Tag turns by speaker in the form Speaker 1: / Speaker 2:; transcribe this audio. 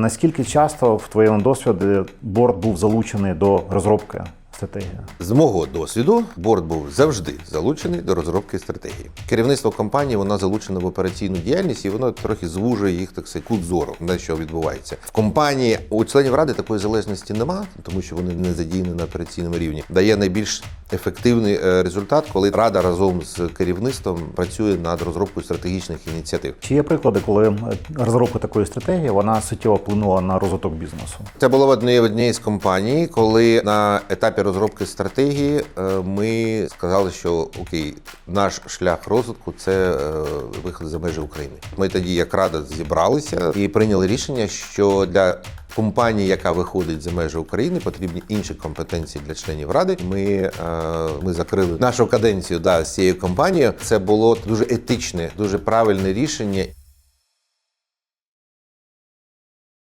Speaker 1: Наскільки часто в твоєму досвіді борт був залучений до розробки стратегії?
Speaker 2: З мого досвіду борт був завжди залучений до розробки стратегії. Керівництво компанії воно залучено в операційну діяльність, і воно трохи звужує їх так сказати, кут зору на що відбувається в компанії. У членів ради такої залежності нема, тому що вони не задіяні на операційному рівні. Дає найбільш ефективний е, результат, коли рада разом з керівництвом працює над розробкою стратегічних ініціатив.
Speaker 1: Чи є приклади, коли е, розробка такої стратегії вона суттєво вплинула на розвиток бізнесу?
Speaker 2: Це було в одній в одній з компаній, коли на етапі розробки стратегії е, ми сказали, що окей, наш шлях розвитку це вихід за межі України. Ми тоді, як рада, зібралися і прийняли рішення, що для компанії, яка виходить за межі України, потрібні інші компетенції для членів ради. Ми, е, ми закрили нашу каденцію да, з цією компанією. Це було дуже етичне, дуже правильне рішення.